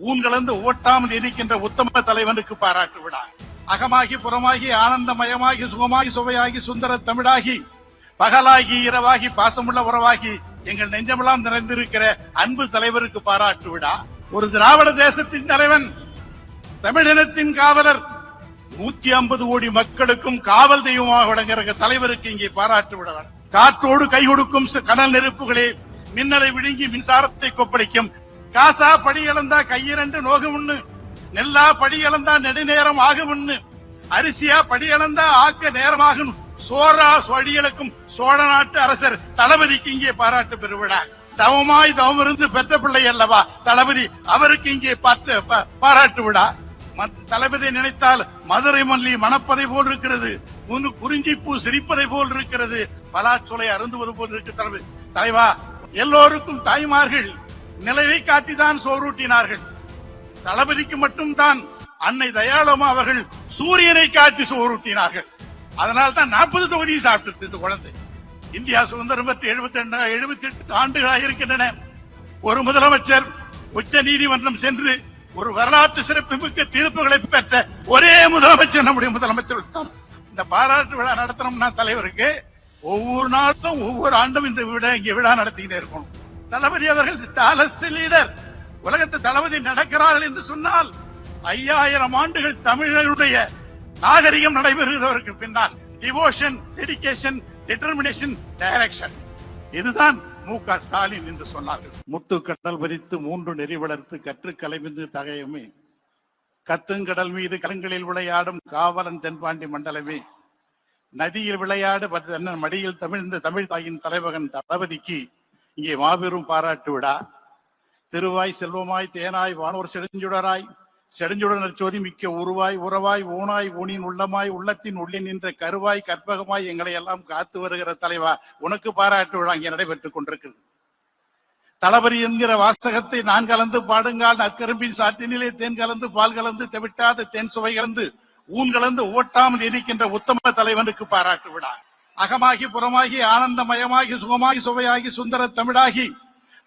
ஊன்கலந்து ஓட்டாமல் இருக்கின்ற உத்தம தலைவனுக்கு பாராட்டு விழா. அகமாகி புறமாகி ஆனந்தமயமாகி சுகமாகி சுவையாகி சுந்தர தமிழாகி பகலாகி இரவாகி பாசமுள்ள உறவாகி எங்கள் நெஞ்சமெல்லாம் நிறைந்திருக்கிற அன்பு தலைவருக்கு பாராட்டு விழா. ஒரு திராவிட தேசத்தின் தலைவன் தமிழினத்தின் காவலர் நூத்தி ஐம்பது கோடி மக்களுக்கும் காவல் தெய்வமாக விளங்குற தலைவருக்கு இங்கே பாராட்டு விடலாம் காற்றோடு கை கொடுக்கும் கடல் நெருப்புகளே மின்னலை விழுங்கி மின்சாரத்தை கொப்பளிக்கும் காசா படி இழந்தா கையிரண்டு நோகும்னு நெல்லா படி இழந்தா நெடுநேரம் ஆகும்னு அரிசியா படி இழந்தா ஆக்க நேரமாகும் சோரா சொடிகளுக்கும் சோழ நாட்டு அரசர் தளபதிக்கு இங்கே பாராட்டு பெருவிழா. தவமாய் தவம் இருந்து பெற்ற பிள்ளை அல்லவா? தளபதி அவருக்கு இங்கே பார்த்து பாராட்டு விழா. தளபதி நினைத்தால் மதுரை மல்லி மணப்பதை போல் இருக்கிறது. முன்னு குறிஞ்சி பூ சிரிப்பதை போல் இருக்கிறது. பலாச்சொலை அருந்துவது போல் இருக்கு தலைவர் தலைவா எல்லோருக்கும் தாய்மார்கள் நிலவை காட்டிதான் சோறூட்டினார்கள் தளபதிக்கு மட்டும்தான் அன்னை தயாளமா அவர்கள் சூரியனை காட்டி சோறூட்டினார்கள் அதனால் தான் நாற்பது தொகுதியை சாப்பிட்டு இந்த குழந்தை. இந்தியா சுதந்திரம் பெற்று எழுபத்தி ரெண்டு எழுபத்தி எட்டு ஆண்டுகளாக இருக்கின்றன. ஒரு முதலமைச்சர் உச்ச நீதிமன்றம் சென்று ஒரு வரலாற்று சிறப்புமிக்க தீர்ப்புகளை பெற்ற ஒரே முதலமைச்சர் நம்முடைய முதலமைச்சர் தான். இந்த பாராட்டு விழா நடத்தணும்னா தலைவருக்கு ஒவ்வொரு நாளும் ஒவ்வொரு ஆண்டும் இந்த விழா இங்கே விழா நடத்திக்கிட்டே இருக்கணும். தளபதி அவர்கள் டாலஸ்ட் லீடர். உலகத்து தளபதி நடக்கிறார்கள் என்று சொன்னால் ஐயாயிரம் ஆண்டுகள் தமிழருடைய நாகரிகம் நடைபெறுவதற்கு பின்னால் டிவோஷன் டெடிகேஷன் டிட்டர்மினேஷன் டைரக்ஷன் இதுதான் மு க ஸ்டாலின் என்று சொன்னார்கள். முத்து கடல் பதித்து மூன்று நெறி வளர்த்து கற்று கலைமிந்து தகையுமே. கத்துங்கடல் மீது கலங்களில் விளையாடும் காவலன் தென்பாண்டி மண்டலமே. நதியில் விளையாடு மடியில் தமிழ்ந்த தமிழ் தாயின் தலைவகன் தளபதிக்கு இங்கே மாபெரும் பாராட்டு விழா. திருவாய் செல்வமாய் தேனாய் வானோர் செடுஞ்சுடராய் செடுஞ்சுடனர் சோதி மிக்க உருவாய் உறவாய் ஊனாய் ஊனின் உள்ளமாய் உள்ளத்தின் உள்ளே நின்ற கருவாய் கற்பகமாய் எங்களை எல்லாம் காத்து வருகிற தலைவா உனக்கு பாராட்டு விழா இங்கே நடைபெற்றுக் கொண்டிருக்கிறது. தளபதி என்கிற வாசகத்தை நான் கலந்து பாடுங்கால் நற்கரும்பின் சாற்றினிலே தேன் கலந்து பால் கலந்து தெவிட்டாத தேன் சுவை கலந்து ஊன் கலந்து ஓட்டாமல் இருக்கின்ற உத்தம தலைவனுக்கு பாராட்டு விழா. அகமாகி புறமாகி ஆனந்தமயமாகி சுகமாகி சுவையாகி சுந்தர தமிழாகி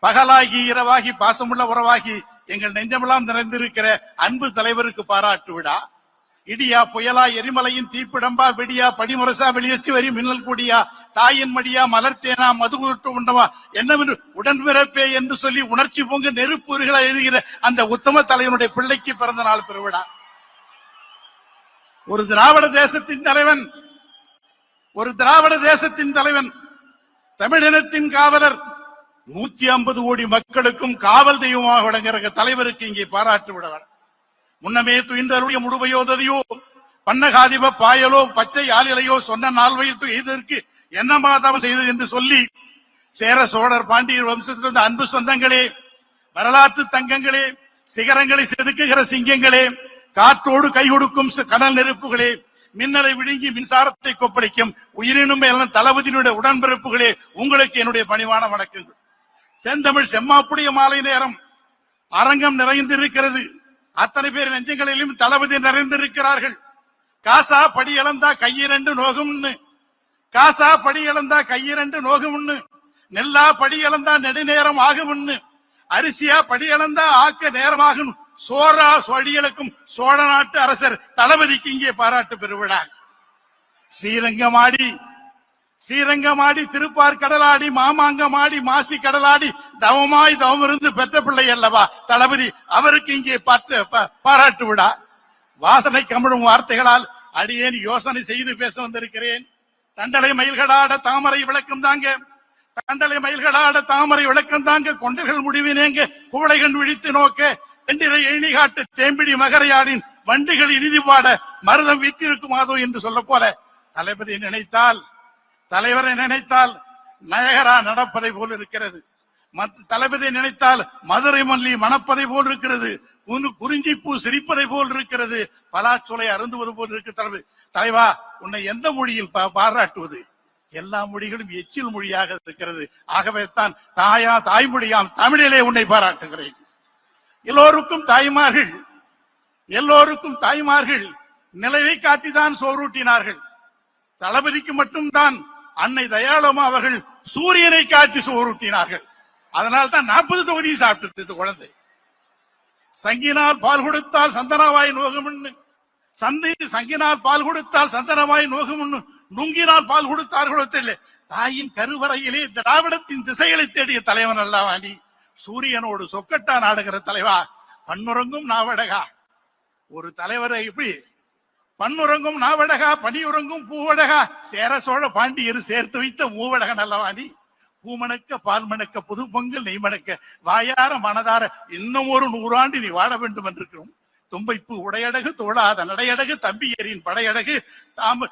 பகலாகி இரவாகி பாசமுள்ள உறவாகி எங்கள் நெஞ்சமெல்லாம் நிறைந்திருக்கிற அன்பு தலைவருக்கு பாராட்டு விழா இடியா புயலா எரிமலையின் தீப்பிடம்பா வெடியா படிமுரசா வெளியச்சு வரி மின்னல் கூடியா தாயின் மடியா மலர்த்தேனா மதுகுட்டு உண்டவா என்னவென்று உடன்பிறப்பே என்று சொல்லி உணர்ச்சி பொங்கு நெருப்புகளை எழுதுகிற அந்த உத்தம தலைவனுடைய பிள்ளைக்கு பிறந்த நாள் பெருவிழா. ஒரு திராவிட தேசத்தின் தலைவன் ஒரு திராவிட தேசத்தின் தலைவன் தமிழினத்தின் காவலர் நூத்தி ஐம்பது கோடி மக்களுக்கும் காவல் தெய்வமாக விளங்குற தலைவருக்கு இங்கே பாராட்டு விட முன்னமே துயின்றருடைய முடுவையோததையோ பன்னகாதிப பாயலோ பச்சை ஆளிலையோ சொன்ன நால்வயத்து எய்ததற்கு என்ன மாதவம் செய்தது என்று சொல்லி சேர சோழர் பாண்டியர் வம்சத்திலிருந்து அன்பு சொந்தங்களே வரலாற்று தங்கங்களே சிகரங்களை செதுக்குகிற சிங்கங்களே காற்றோடு கை கொடுக்கும் கடல் நெருப்புகளே மின்னலை விழுங்கி மின்சாரத்தை கொப்பளிக்கும் உயிரினும் எல்லாம் தளபதியினுடைய உடன்பிறப்புகளே உங்களுக்கு என்னுடைய பணிவான வணக்கங்கள். செந்தமிழ் செம்மாப்புடைய மாலை நேரம். அரங்கம் நிறைந்திருக்கிறது. அத்தனை பேர் நெஞ்சங்களிலும் தளபதி நிறைந்திருக்கிறார்கள். காசா படி இழந்தா கையிரண்டு நோகும்னு. காசா படி இழந்தா கையிரண்டு நோகும்னு. நெல்லா படி இழந்தா நெடுநேரம் ஆகும்னு. அரிசியா படி இழந்தா ஆக்க நேரமாகும். சோரா சொடிகளுக்கும் சோழ நாட்டு அரசர் தளபதிக்கு இங்கே பாராட்டு பெருவிழா. ஸ்ரீரங்கமாடி ஸ்ரீரங்கமாடி திருப்பார் கடலாடி மாமாங்கமாடி மாசி கடலாடி தவமாய் தவம் இருந்து பெற்ற பிள்ளை அல்லவா? தளபதி அவருக்கு இங்கே பார்த்து பாராட்டு விடா வாசனை கமிழும் வார்த்தைகளால் அடியேன் யோசனை செய்து பேச வந்திருக்கிறேன். தண்டலை மயில்களாட தாமரை விளக்கம் தாங்க. தண்டலை மயில்களாட தாமரை விளக்கம் தாங்க. கொண்டர்கள் முடிவினேங்க. குவளைகள் விழித்து நோக்க. என்ற எண்ணி காட்டு தேம்பிடி மகரையாடின் வண்டிகள் இனிதி பாட மருதம் விற்றிருக்குமாதோ என்று சொல்ல போல. தளபதி நினைத்தால் தலைவரை நினைத்தால் நயகரா நடப்பதை போல் இருக்கிறது. தளபதி நினைத்தால் மதுரை மல்லி மணப்பதை போல் இருக்கிறது. குறிஞ்சி பூ சிரிப்பதை போல் இருக்கிறது. பலாச்சொலை அருந்துவது போல் இருக்கு தலைவர் தலைவா உன்னை எந்த மொழியில் பாராட்டுவது? எல்லா மொழிகளும் எச்சில் மொழியாக இருக்கிறது. ஆகவே தான் தாயா தாய்மொழியாம் தமிழிலே உன்னை பாராட்டுகிறேன். எல்லோருக்கும் தாய்மார்கள். எல்லோருக்கும் தாய்மார்கள். நிலவை காட்டிதான் சோறூட்டினார்கள் தளபதிக்கு மட்டும்தான் அன்னை தயாளமா அவர்கள் சூரியனை காட்டி சோறூட்டினார்கள் அதனால் தான் நாற்பது தொகுதியை சாப்பிட்டது குழந்தை. சங்கினால் பால் கொடுத்தால் சந்தனவாய் நோகும்னு. சந்தை சங்கினால் பால் கொடுத்தால் சந்தனவாய் நோகும்னு நுங்கினால் பால் கொடுத்தார்களோ தெரியல. தாயின் கருவறையிலே திராவிடத்தின் திசைகளை தேடிய தலைவன் அல்லவா சூரியனோடு சொக்கட்டா நாடுகிற தலைவா பன்னுறங்கும் நாவடகா. ஒரு தலைவரை இப்படி பன்னுறங்கும் நாவடகா பனியுறங்கும் பூவடகா சேர சோழ பாண்டியர் சேர்த்து வைத்த மூவடகன் அல்லவா நீ பூமணக்க பால்மணக்க புது பொங்கல் நெய்மணக்க வாயார மனதார இன்னும் ஒரு நூறாண்டு நீ வாழ வேண்டும் என்றிருக்கிறோம் தும்பைப்பு உடையடகு தோழாத நடையடகு தம்பியரின் படையடகு தாம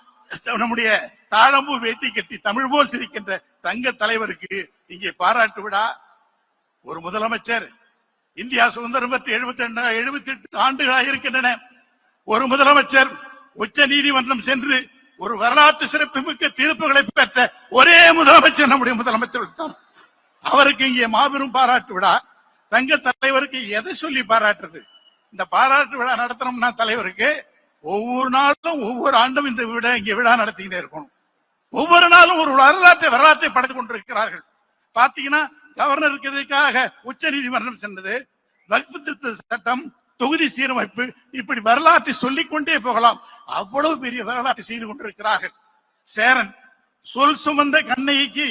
நம்முடைய தாழம்பு வேட்டி கட்டி தமிழ் போல் சிரிக்கின்ற தங்க தலைவருக்கு இங்கே பாராட்டு விடா ஒரு முதலமைச்சர் இந்தியா சுதந்திரம் பெற்று எழுபத்தி ரெண்டு எழுபத்தி எட்டு ஆண்டுகளாக இருக்கின்றன. ஒரு முதலமைச்சர் உச்ச நீதிமன்றம் சென்று ஒரு வரலாற்று சிறப்புமிக்க தீர்ப்புகளை பெற்ற ஒரே முதலமைச்சர் நம்முடைய முதலமைச்சர் தான். அவருக்கு இங்கே மாபெரும் பாராட்டு விழா. தங்க தலைவருக்கு எதை சொல்லி பாராட்டுறது? இந்த பாராட்டு விழா நடத்தணும்னா தலைவருக்கு ஒவ்வொரு நாளும் ஒவ்வொரு ஆண்டும் இந்த விழா இங்கே விழா நடத்திக்கிட்டே இருக்கணும். ஒவ்வொரு நாளும் ஒரு வரலாற்றை வரலாற்றை படைத்துக் கொண்டிருக்கிறார்கள். பாத்தீங்கன்னா கவர்னர் இருக்கிறதுக்காக உச்ச நீதிமன்றம் சென்றது. வகுப்பு திருத்த சட்டம் தொகுதி சீரமைப்பு இப்படி வரலாற்றை சொல்லிக் கொண்டே போகலாம். அவ்வளவு பெரிய வரலாற்றை செய்து கொண்டிருக்கிறார்கள். சேரன் சொல் சுமந்த கண்ணைக்கு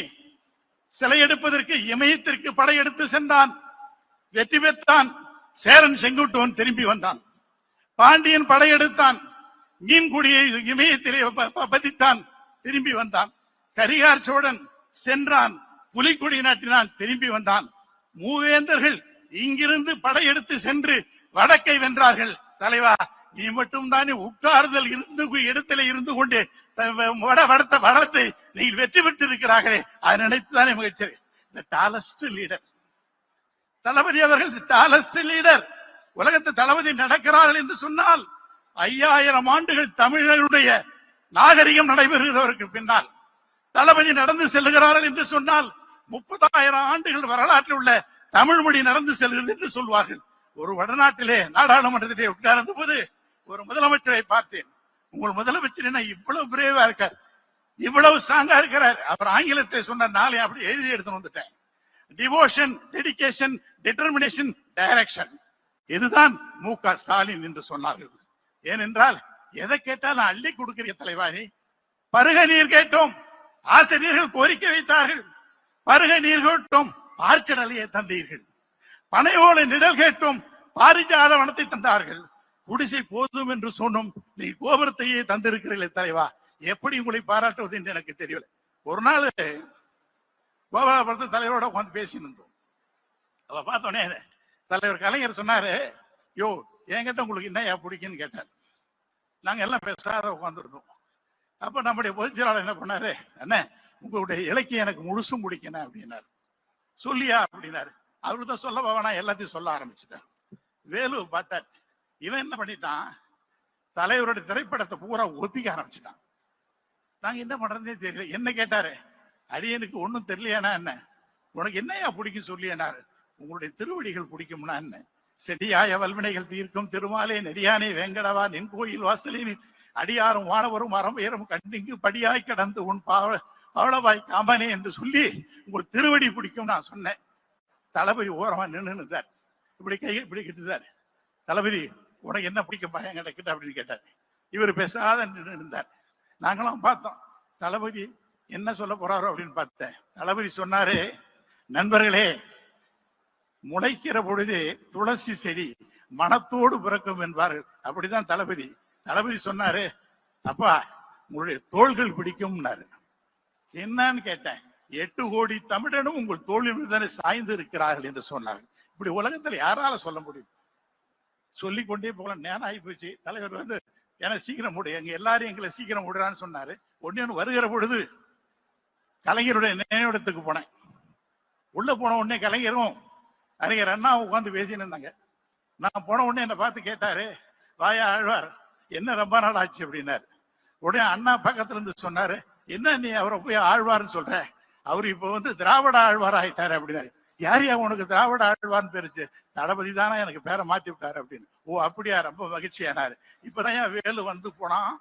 சிலை எடுப்பதற்கு இமயத்திற்கு படையெடுத்து சென்றான். வெற்றி பெற்றான். சேரன் செங்குட்டுவன் திரும்பி வந்தான். பாண்டியன் படையெடுத்தான் மீன்குடியை இமயத்திலே பதித்தான். திரும்பி வந்தான். கரிகார் சோழன் சென்றான். புலிக்கொடி நாட்டினான் திரும்பி வந்தான். மூவேந்தர்கள் இங்கிருந்து படையெடுத்து சென்று வடக்கை வென்றார்கள். தலைவா நீ மட்டும் தானே உட்கார்தல் இருந்து இடத்துல இருந்து கொண்டு வட வடத்த வடத்தை நீங்கள் வெற்றி பெற்று இருக்கிறார்களே அதை நினைத்துதானே மகிழ்ச்சி இந்த டாலஸ்ட் லீடர். தளபதி அவர்கள் டாலஸ்ட் லீடர். உலகத்து தளபதி நடக்கிறார்கள் என்று சொன்னால் ஐயாயிரம் ஆண்டுகள் தமிழருடைய நாகரிகம் நடைபெறுவதற்கு பின்னால் தளபதி நடந்து செல்லுகிறார்கள் என்று சொன்னால் முப்பதாயிரம் ஆண்டுகள் வரலாற்றில் உள்ள தமிழ் மொழி நடந்து செல்கிறது என்று சொல்வார்கள். ஒரு வடநாட்டிலே நாடாளுமன்றத்திலே உட்கார்ந்த போது ஒரு முதலமைச்சரை பார்த்தேன். உங்கள் முதலமைச்சர் என்ன இவ்வளவு பிரேவா இருக்கார். இவ்வளவு ஸ்ட்ராங்கா இருக்கிறார். அவர் ஆங்கிலத்தை சொன்ன நாளை அப்படி எழுதி எடுத்து வந்துட்டேன். டிவோஷன் டெடிகேஷன் டிட்டர்மினேஷன் டைரக்ஷன் இதுதான் மு க ஸ்டாலின் என்று சொன்னார்கள். ஏனென்றால் எதை கேட்டாலும் அள்ளி கொடுக்கிற தலைவாணி பருக நீர் கேட்டோம். ஆசிரியர்கள் கோரிக்கை வைத்தார்கள். பருக நீர் கேட்டும் பார்க்கடலையே தந்தீர்கள். பனையோலை நிழல் கேட்டும் பாரிஜாத வனத்தை தந்தார்கள். குடிசை போதும் என்று சொன்னும் நீ கோபுரத்தையே தந்திருக்கிறீர்களே தலைவா. எப்படி உங்களை பாராட்டுவது என்று எனக்கு தெரியல ஒரு நாள் கோபாலபுரத்து தலைவரோட உட்காந்து பேசின்னு இருந்தோம். அவ பார்த்தோன்னே தலைவர் கலைஞர் சொன்னாரு யோ என்கிட்ட உங்களுக்கு என்ன பிடிக்குன்னு கேட்டார். நாங்க எல்லாம் பேசாத உட்காந்துருந்தோம் அப்ப நம்முடைய பொதுச்செயலாளர் என்ன பண்ணாரு? அண்ணே உங்களுடைய இலக்கியம் எனக்கு முழுசும் பிடிக்கணும் அப்படின்னாரு. சொல்லியா அப்படின்னாரு. அவரு தான் சொல்ல பவனா எல்லாத்தையும் சொல்ல ஆரம்பிச்சுட்டார். வேலு பார்த்தார். இவன் என்ன பண்ணிட்டான்? தலைவருடைய திரைப்படத்தை பூரா ஒத்திக்க ஆரம்பிச்சுட்டான். நாங்க என்ன பண்றதே தெரியல. என்ன கேட்டாரு? அடியனுக்கு ஒண்ணும் தெரியலையானா என்ன? உனக்கு என்னையா பிடிக்கும் சொல்லியனாரு. உங்களுடைய திருவடிகள் பிடிக்கும்னா என்ன? செடியாய வல்வினைகள் தீர்க்கும் திருமாலே நெடியானே வேங்கடவா நின் கோயில் வாசலில் அடியாரும் வானவரும் மரம் ஏறும் கண்டிங்கு படியாய் கடந்து உன் பாவ பவளவாய் காமனே என்று சொல்லி உங்கள் திருவடி பிடிக்கும் நான் சொன்னேன். தளபதி ஓரமா நின்று இப்படி கை இப்படி கிட்டுதார் தளபதி உனக்கு என்ன பிடிக்கும் பயம் கிட்ட? அப்படின்னு கேட்டார். இவர் பேசாத நின்று இருந்தார் நாங்களாம் பார்த்தோம். தளபதி என்ன சொல்ல போறாரோ அப்படின்னு பார்த்தேன். தளபதி சொன்னாரு நண்பர்களே முளைக்கிற பொழுது துளசி செடி மனத்தோடு பிறக்கும் என்பார்கள். அப்படிதான் தளபதி தளபதி சொன்னாரு அப்பா உங்களுடைய தோள்கள் பிடிக்கும்னாரு. என்னன்னு கேட்டேன். எட்டு கோடி தமிழனும் உங்கள் தோளில் தானே சாய்ந்து இருக்கிறார்கள் என்று சொன்னார்கள் இப்படி உலகத்தில் யாரால சொல்ல முடியும்? சொல்லிக் கொண்டே போகலாம். நேரம் ஆகி போச்சு. தலைவர் வந்து என சீக்கிரம் முடி. எங்க எல்லாரும் எங்களை சீக்கிரம் விடுறான்னு சொன்னாரு. ஒன்னு வருகிற பொழுது கலைஞருடைய நினைவிடத்துக்கு போனேன். உள்ள போன உடனே கலைஞரும் அறிஞர் அண்ணா உட்காந்து பேசின்னு இருந்தாங்க. நான் போன உடனே என்னை பார்த்து கேட்டாரு வாயா ஆழ்வார் என்ன ரொம்ப நாள் ஆச்சு அப்படின்னாரு. உடனே அண்ணா பக்கத்துல இருந்து சொன்னாரு என்ன நீ அவரை போய் ஆழ்வார்னு சொல்ற? அவர் இப்ப வந்து திராவிட ஆழ்வார் ஆயிட்டாரு அப்படின்னாரு. யாரையா உனக்கு திராவிட ஆழ்வார்னு பேருச்சு தளபதி தானே எனக்கு பேரை மாத்தி விட்டாரு அப்படின்னு. ஓ அப்படியா? ரொம்ப மகிழ்ச்சியானாரு. இப்பதான் என் வேலு வந்து போனான்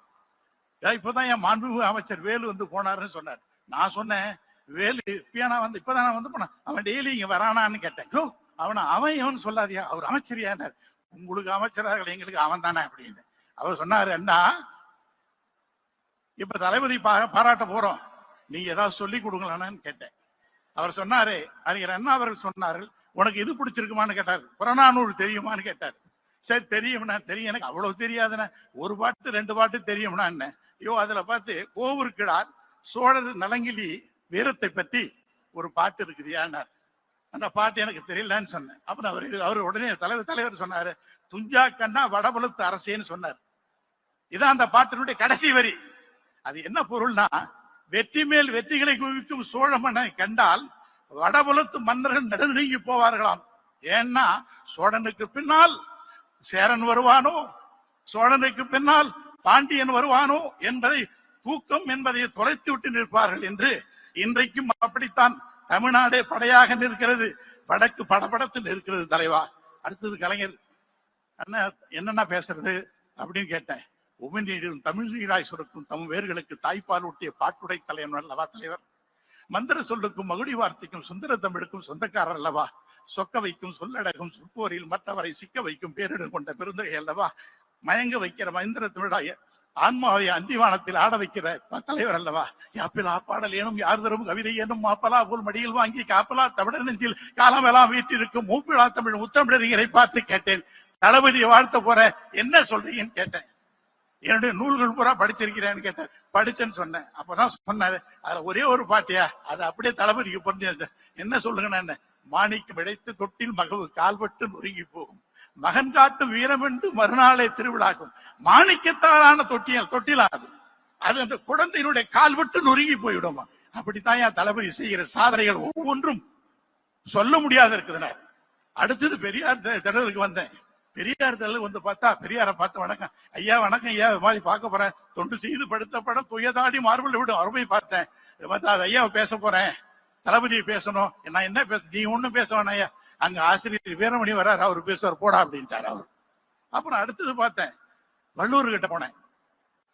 இப்பதான் என் மாண்புமிகு அமைச்சர் வேலு வந்து போனாருன்னு சொன்னார். நான் சொன்னேன் வேலு இப்பயானா வந்து இப்பதான் வந்து போனான் அவன் டெய்லி இங்க வரானான்னு கேட்டேன். யோ அவனை அவன் இவன் சொல்லாதியா? அவர் அமைச்சரியானார் உங்களுக்கு அமைச்சராக எங்களுக்கு அவன் தானே அப்படின்னு. அவர் சொன்னாரு அண்ணா இப்ப தளபதி பாராட்ட போறோம். நீங்க ஏதாவது சொல்லி கொடுங்களானு கேட்டேன். அவர் சொன்னாரு அறிஞர் அண்ணா அவர்கள் சொன்னார்கள் உனக்கு இது பிடிச்சிருக்குமான்னு கேட்டார். புறநானூறு தெரியுமான்னு கேட்டார். சரி தெரியும்னா தெரியும். எனக்கு அவ்வளவு தெரியாதுண்ணே. ஒரு பாட்டு ரெண்டு பாட்டு தெரியும்னா என்ன? ஐயோ அதுல பார்த்து கோவூர்கிழார் சோழர் நலங்கிலி வீரத்தை பற்றி ஒரு பாட்டு இருக்குது ஏன்னார் அந்த பாட்டு எனக்கு தெரியலன்னு சொன்னேன். அப்புறம் அவர் அவர் உடனே தலைவர் தலைவர் சொன்னாரு துஞ்சா கண்ணா வடபுலத்து அரசேன்னு சொன்னார். இதான் அந்த பாட்டினுடைய கடைசி வரி. அது என்ன பொருள்னா வெற்றி மேல் வெற்றிகளை குவிக்கும் சோழ மன்னனை கண்டால் வடபுலத்து மன்னர்கள் நடுநீங்கி போவார்களாம். ஏன்னா சோழனுக்கு பின்னால் சேரன் வருவானோ சோழனுக்கு பின்னால் பாண்டியன் வருவானோ என்பதை தூக்கம் என்பதை தொலைத்து விட்டு நிற்பார்கள் என்று இன்றைக்கும் அப்படித்தான் தமிழ்நாடே படையாக நிற்கிறது. வடக்கு படபடத்து நிற்கிறது தலைவா. அடுத்தது கலைஞர். அண்ணா என்னென்ன பேசுறது? அப்படின்னு கேட்டேன். உமிழ்நீரும் தமிழ் நீராய் சுரக்கும் தம் வேர்களுக்கு தாய்ப்பால் ஊட்டிய பாட்டுடை தலைவன் அல்லவா தலைவர்? மந்திர சொல்லுக்கும் மகுடி வார்த்தைக்கும் சுந்தர தமிழுக்கும் சொந்தக்காரர் அல்லவா? சொக்க வைக்கும் சொல்லடகும் சொற்போரில் மற்றவரை சிக்க வைக்கும் பேரிடம் கொண்ட பெருந்தகை அல்லவா? மயங்க வைக்கிற மந்திர தமிழாய ஆன்மாவை அந்திவானத்தில் ஆட வைக்கிற ப- தலைவர் அல்லவா? யாப்பிலா பாடல் ஏனும் யார் தரும் கவிதை ஏனும் மாப்பலா போல் மடியில் வாங்கி காப்பலா தமிழர் நெஞ்சில் காலமெல்லாம் வீட்டிற்கும் மூப்பிழா தமிழ் முத்தமிழறிஞரை பார்த்து கேட்டேன். தளபதியை வாழ்த்த போற என்ன சொல்றீங்கன்னு கேட்டேன். என்னுடைய நூல்கள் பூரா படிச்சிருக்கிறேன்னு கேட்டேன். படிச்சேன்னு சொன்னேன். அப்பதான் சொன்னாரு அதுல ஒரே ஒரு பாட்டியா? அது அப்படியே தளபதிக்கு பொருந்தி என்ன சொல்லுங்க என்ன? மாணிக்கம் இடைத்து தொட்டில் மகவு கால்பட்டு நொறுங்கி போகும். மகன் காட்டும் வீரம் என்று மறுநாளே திருவிழாக்கும் மாணிக்கத்தாலான தொட்டியல் தொட்டிலா அது? அது அந்த குழந்தையினுடைய கால்பட்டு நொறுங்கி போயிடுமா? அப்படித்தான் என் தளபதி செய்கிற சாதனைகள் ஒவ்வொன்றும் சொல்ல முடியாத இருக்குதுன அடுத்தது பெரியார் தி- திடலுக்கு வந்தேன். பெரியார் திடலுக்கு வந்து பார்த்தா பெரியாரை பார்த்து வணக்கம். ஐயா வணக்கம் ஐயா இது மாதிரி பார்க்க போறேன். தொண்டு செய்து படுத்த படம் துயதாடி மார்பிள் விடும். அருமை பார்த்தேன். இதை பார்த்தா அது ஐயாவை பேச போறேன். தளபதியை பேசணும். நான் என்ன பேச நீ ஒண்ணும் பேச வேணாம் ஐயா. அங்க ஆசிரியர் வீரமணி வர்றாரு அவர் பேசுவார். போடா அப்படின்ட்டார் அவர். அப்புறம் அடுத்தது பார்த்தேன். வள்ளுவர் கிட்ட போனேன்.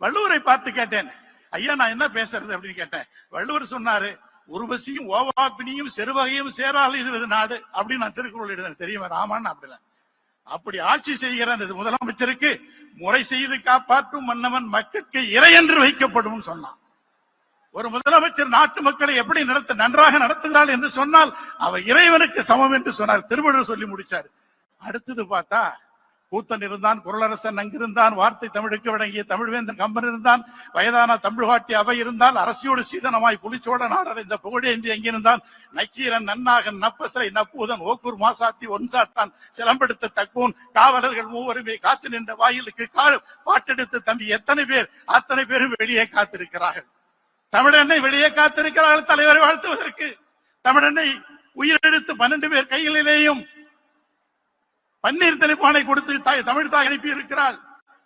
வள்ளுவரை பார்த்து கேட்டேன். ஐயா நான் என்ன பேசுறது அப்படின்னு கேட்டேன். வள்ளுவர் சொன்னாரு உருவசியும் ஓவாப்பினியும் செருவகையும் சேரால் இது நாடு அப்படின்னு நான் திருக்குறள் எழுதினேன். தெரியுமா? ராமான்னு அப்படில அப்படி ஆட்சி செய்கிற அந்த முதலமைச்சருக்கு முறை செய்து காப்பாற்றும் மன்னவன் மக்களுக்கு இறை என்று வைக்கப்படும் சொன்னான். ஒரு முதலமைச்சர் நாட்டு மக்களை எப்படி நடத்த நன்றாக நடத்துகிறாள் என்று சொன்னால் அவர் இறைவனுக்கு சமம் என்று சொன்னார். திருவள்ளுவர் சொல்லி முடிச்சார். அடுத்தது பார்த்தா கூத்தன் இருந்தான் குரலரசன் அங்கிருந்தான் வார்த்தை தமிழுக்கு வழங்கிய தமிழ்வேந்தன் கம்பன் இருந்தான் வயதான தமிழ்காட்டி அவை இருந்தால் அரசியோடு சீதனமாய் புலிச்சோட நாடடைந்த புகழேந்தி அங்கிருந்தான் நக்கீரன் நன்னாகன் நப்பசரை நப்பூதன் ஓக்கூர் மாசாத்தி ஒன்சாத்தான் சிலம்பெடுத்த தக்கோன் காவலர்கள் மூவருமே காத்து நின்ற வாயிலுக்கு கா பாட்டெடுத்த தம்பி எத்தனை பேர் அத்தனை பேரும் வெளியே காத்திருக்கிறார்கள். தமிழனை வெளியே காத்திருக்கிறார்கள் தலைவரை வாழ்த்துவதற்கு. தமிழனை உயிரெடுத்து பன்னெண்டு பேர் கைகளிலேயும் பன்னீர் தெளிப்பானை கொடுத்து தாய் தமிழ் தாய் அனுப்பி இருக்கிறார்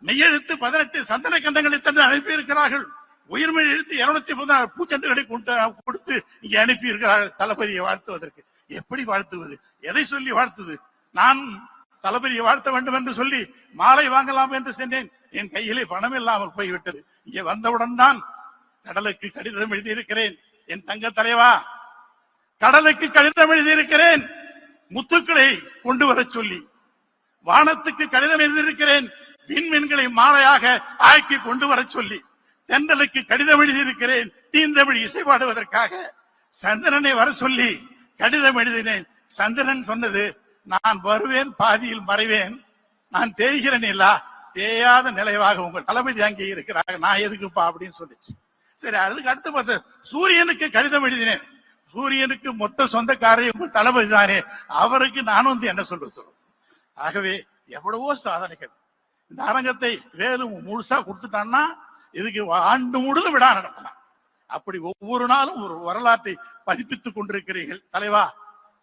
மெய்யெழுத்து பதினெட்டு சந்தன கண்டங்களை தந்து அனுப்பி இருக்கிறார்கள் உயிர்மெய் எழுத்து இருநூத்தி பதினாறு பூச்செண்டுகளை கொடுத்து இங்கே அனுப்பி இருக்கிறார்கள் தளபதியை வாழ்த்துவதற்கு. எப்படி வாழ்த்துவது? எதை சொல்லி வாழ்த்துது? நான் தளபதியை வாழ்த்த வேண்டும் என்று சொல்லி மாலை வாங்கலாம் என்று சென்றேன் என் கையிலே பணம் இல்லாமல் போய்விட்டது. இங்கே வந்தவுடன் தான் கடலுக்கு கடிதம் எழுதியிருக்கிறேன். என் தங்க தலைவா கடலுக்கு கடிதம் எழுதியிருக்கிறேன். முத்துக்களை கொண்டு வரச் சொல்லி. வானத்துக்கு கடிதம் எழுதியிருக்கிறேன். விண்மீன்களை மாலையாக ஆக்கி கொண்டு வரச் சொல்லி தென்றலுக்கு கடிதம் எழுதியிருக்கிறேன். தீந்தமிழ் இசை பாடுவதற்காக சந்திரனை வர சொல்லி கடிதம் எழுதினேன். சந்திரன் சொன்னது நான் வருவேன் பாதியில் மறைவேன். நான் தேய்கிறேன் இல்லா தேயாத நிலைவாக உங்கள் தளபதி அங்கே இருக்கிறாங்க நான் எதுக்குப்பா? அப்படின்னு சொல்லிச்சு. சரி அதுக்கு அடுத்து பார்த்து சூரியனுக்கு கடிதம் எழுதினேன். சூரியனுக்கு மொத்த சொந்தக்காரர் உங்கள் தளபதி தானே. அவருக்கு நானும் வந்து என்ன சொல்ல சொல்லுவேன் ஆகவே எவ்வளவோ சாதனைகள். இந்த அரங்கத்தை வேலு முழுசா கொடுத்துட்டான்னா இதுக்கு ஆண்டு முழுதும் விழா நடத்தலாம் அப்படி ஒவ்வொரு நாளும் ஒரு வரலாற்றை பதிப்பித்துக் கொண்டிருக்கிறீர்கள். தலைவா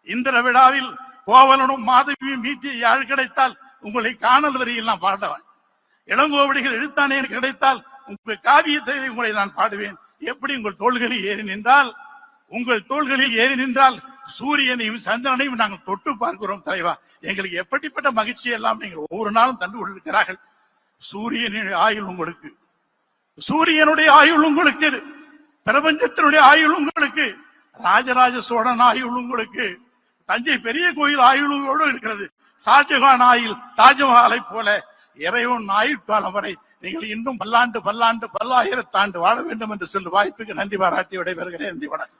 இந்திர விழாவில் கோவலனும் மாதவியும் மீட்டிய யாழ் கிடைத்தால் உங்களை காணல் வரியில் நான் பாடுவேன். இளங்கோவடிகள் எழுத்தானே எனக்கு கிடைத்தால் உங்கள் காவியத்தை உங்களை நான் பாடுவேன். எப்படி உங்கள் தோள்களில் ஏறி நின்றால் உங்கள் தோள்களில் ஏறி நின்றால் சூரியனையும் சந்திரனையும் நாங்கள் தொட்டு பார்க்கிறோம் தலைவா. எங்களுக்கு எப்படிப்பட்ட மகிழ்ச்சி எல்லாம் நீங்கள் ஒவ்வொரு நாளும் தந்து கொண்டிருக்கிறார்கள். சூரியனின் ஆயுள் உங்களுக்கு. சூரியனுடைய ஆயுள் உங்களுக்கு. பிரபஞ்சத்தினுடைய ஆயுள் உங்களுக்கு. ராஜராஜ சோழன் ஆயுள் உங்களுக்கு. தஞ்சை பெரிய கோயில் ஆயுளோடு இருக்கிறது. ஷாஜகான் ஆயுள் தாஜ்மஹாலை போல இறைவன் ஆயுட்காலம் வரை நீங்கள் இன்னும் பல்லாண்டு பல்லாண்டு பல்லாயிரத்தாண்டு வாழ வேண்டும் என்று சொல்லி வாய்ப்புக்கு நன்றி பாராட்டி விடைபெறுகிறேன். நன்றி வணக்கம்.